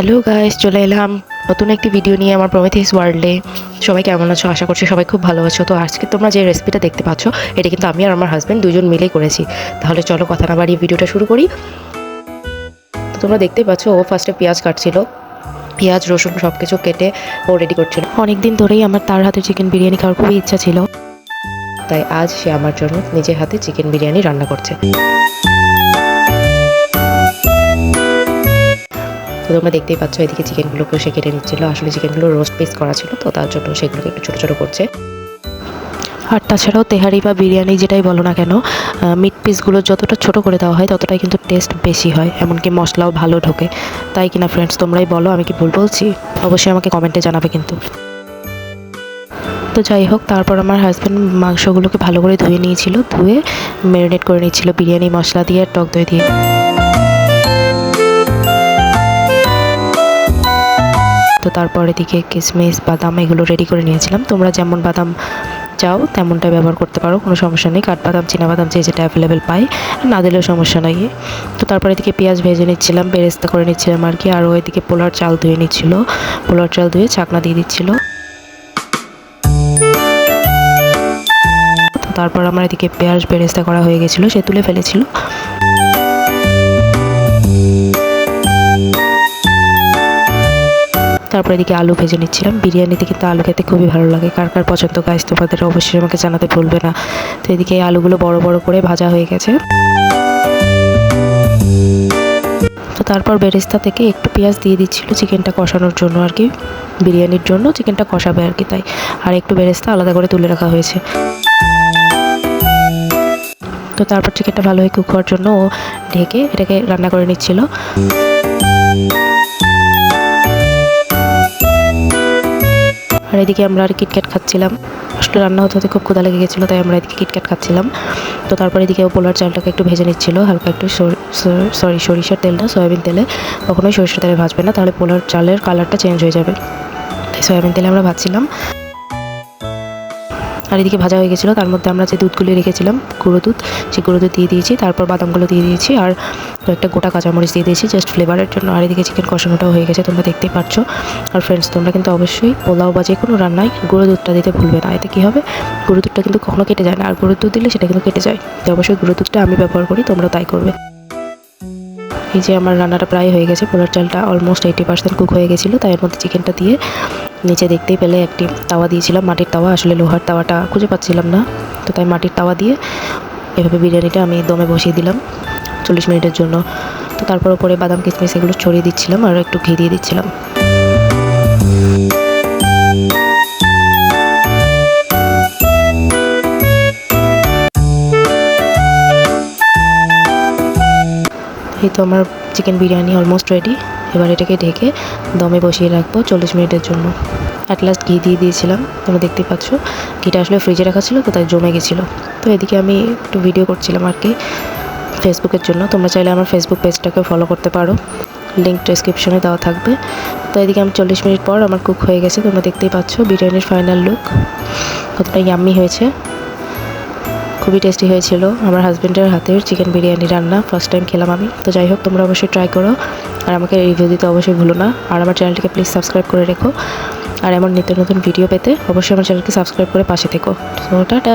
Hello guys চলে এলাম নতুন একটি ভিডিও নিয়ে আমার প্রমিথিস ওয়ার্ল্ডে সবাই কেমন আছো? আশা করছি সবাই খুব ভালো আছো। তো আজকে তোমরা যে রেসিপিটা দেখতে পাচ্ছ, এটা কিন্তু আমি আর আমার হাজব্যান্ড দুজন মিলেই করেছি। তাহলে চলো কথা না বাড়িয়ে ভিডিওটা শুরু করি। তো তোমরা দেখতেই পাচ্ছ, ও ফার্স্টে পেঁয়াজ কাটছিল। পেঁয়াজ, রসুন সব কিছু কেটে ও রেডি করছিল। অনেক দিন ধরেই আমার তার হাতে চিকেন বিরিয়ানি খাওয়ার খুবই ইচ্ছা ছিল। তাই আজ সে আমার জন্য নিজের হাতে চিকেন বিরিয়ানি রান্না করছে। তো তোমরা দেখতেই পাচ্ছ এদিকে চিকেনগুলোকে সে কেটে নিচ্ছিল। আসলে চিকেনগুলো রোস্ট পিস করা ছিল, তো তার জন্য সেগুলোকে একটু ছোটো ছোটো করছে। আর তাছাড়াও তেহারি বা বিরিয়ানি যেটাই বলো না কেন মিট পিসগুলো যতটা ছোট করে দেওয়া হয় ততটাই কিন্তু টেস্ট বেশি হয়, এমনকি মশলাও ভালো ঢোকে। তাই কিনা ফ্রেন্ডস তোমরাই বলো, আমি কি ভুল বলছি? অবশ্যই আমাকে কমেন্টে জানাবে কিন্তু। তো যাই হোক, তারপর আমার হাজব্যান্ড মাংসগুলোকে ভালো করে ধুয়ে নিয়েছিল, ধুয়ে ম্যারিনেট করে নিচ্ছিল বিরিয়ানি মশলা দিয়ে আর টক দই দিয়ে। তো তারপরে এদিকে কিশমিশ বাদাম এগুলো রেডি করে নিয়েছিলাম। তোমরা যেমন বাদাম চাও, তেমনটা ব্যবহার করতে পারো, কোনো সমস্যা নেই। কাঠবাদাম বাদাম যে যেটা অ্যাভেলেবেল পাই, না দিলেও সমস্যা নেই। তো তারপরে এদিকে পেঁয়াজ ভেজে নিচ্ছিলাম, বেরেস্তা করে নিচ্ছিলাম আর কি। আর ওইদিকে পোলার চাল ধুয়ে নিচ্ছিল। পোলার চাল ধুয়ে চাকনা দিয়ে দিচ্ছিল। তো তারপর আমার এদিকে পেঁয়াজ বেরেস্তা করা হয়ে গেছিল, সে তুলে ফেলেছিল। তারপর এদিকে আলু ভেজে নিচ্ছিলাম। বিরিয়ানিতে কিন্তু আলু খেতে খুবই ভালো লাগে। কার কার পছন্দ গাছ তোমাদের অবশ্যই আমাকে জানাতে ভুলবে না। তো এদিকে আলুগুলো বড় বড় করে ভাজা হয়ে গেছে। তো তারপর বেরেস্তা থেকে একটু পেঁয়াজ দিয়ে দিচ্ছিল চিকেনটা কষানোর জন্য আর কি। বিরিয়ানির জন্য চিকেনটা কষাবে আর কি তাই। আর একটু বেরেস্তা আলাদা করে তুলে রাখা হয়েছে। তো তারপর চিকেনটা ভালোভাবে কুক হওয়ার জন্য ও ঢেকে এটাকে রান্না করে নিচ্ছিল। আর এদিকে আমরা আর কিটক্যাট খাচ্ছিলাম। আসলে রান্না হতে হতে খুব ক্ষুদা লেগে গেছিল, তাই আমরা এদিকে কিটক্যাট খাচ্ছিলাম। তো তারপরে এদিকে পোলার চালটাকে একটু ভেজে নিচ্ছিল, হালকা একটু সরি সরিষার তেল না, সয়াবিন তেলে। কখনোই সরিষার তেলে ভাজবে না, তাহলে পোলার চালের কালারটা চেঞ্জ হয়ে যাবে। তাই সয়াবিন তেলে আমরা ভাজছিলাম। আর এদিকে ভাজা হয়ে গেছিল, তার মধ্যে আমরা যে দুধগুলি রেখেছিলাম, গুঁড়ো দুধ, সেই গুঁড়ো দুধ দিয়ে দিয়েছি, তারপর বাদামগুলো দিয়ে দিয়েছি, আর একটা গোটা কাঁচামরিচ দিয়ে দিয়েছি জাস্ট ফ্লেভারের জন্য। আর এদিকে চিকেন কষানোটাও হয়ে গেছে, তোমরা দেখতেই পাচ্ছ আর ফ্রেন্ডস তোমরা কিন্তু অবশ্যই পোলাও বা যে কোনো রান্নায় গুঁড়ো দুধটা দিতে ভুলবে না। এতে কী হবে? গুঁড়ো দুধটা কিন্তু কখনো কেটে যায় না, আর গুঁড়ো দুধ দিলে সেটা কিন্তু কেটে যায়। তো অবশ্যই গুঁড়ো দুধটা আমি ব্যবহার করি, তোমরা তাই করবে। এই যে আমার রান্নাটা প্রায় হয়ে গেছে পোলার চালটা অলমোস্ট এইটি পার্সেন্ট কুক হয়ে গেছিল, তাই এর মধ্যে চিকেনটা দিয়ে নিচে দেখতেই পেলে একটি তাওয়া দিয়েছিলাম। মাটির তাওয়া, আসলে লোহার তাওয়াটা খুঁজে পাচ্ছিলাম না। তো তাই মাটির তাওয়া দিয়ে এভাবে বিরিয়ানিটা আমি দমে বসিয়ে দিলাম চল্লিশ মিনিটের জন্য। তো তারপর উপরে বাদাম কিচমিচ এগুলো ছড়িয়ে দিচ্ছিলাম আর একটু ঘি দিয়ে দিচ্ছিলাম। এই তো আমার চিকেন বিরিয়ানি অলমোস্ট রেডি। এবার এটাকে ঢেকে দমে বসিয়ে রাখব চল্লিশ মিনিটের জন্য। অ্যাট লাস্ট ঘি দিয়ে দিয়েছিলাম, তোমরা দেখতেই পাচ্ছ। ঘিটা আসলে ফ্রিজে রাখা ছিল, তো তাই জমে গেছিল। তো এদিকে আমি একটু ভিডিও করছিলাম আর কি ফেসবুকের জন্য। তোমরা চাইলে আমার ফেসবুক পেজটাকে ফলো করতে পারো। লিঙ্ক ডিসক্রিপশনে দেওয়া থাকবে। তো এদিকে আমি চল্লিশ মিনিট পর আমার কুক হয়ে গেছে, তোমরা দেখতেই পাচ্ছ। বিরিয়ানির ফাইনাল লুক কতটা ইয়াম্মি হয়েছে। খুবই টেস্টি হয়েছিল। আমার হাজব্যান্ডের হাতের চিকেন বিরিয়ানি রান্না ফার্স্ট টাইম খেলাম আমি। তো যাই হোক, তোমরা অবশ্যই ট্রাই করো। আর আমাকে রিভিউ দিতে অবশ্যই ভুলো না। আর আমার চ্যানেলটিকে প্লিজ সাবস্ক্রাইব করে রেখো। আর এমন নিত্য নতুন ভিডিও পেতে অবশ্যই আমার চ্যানেলকে সাবস্ক্রাইব করে পাশে থেকো। তো টাটা!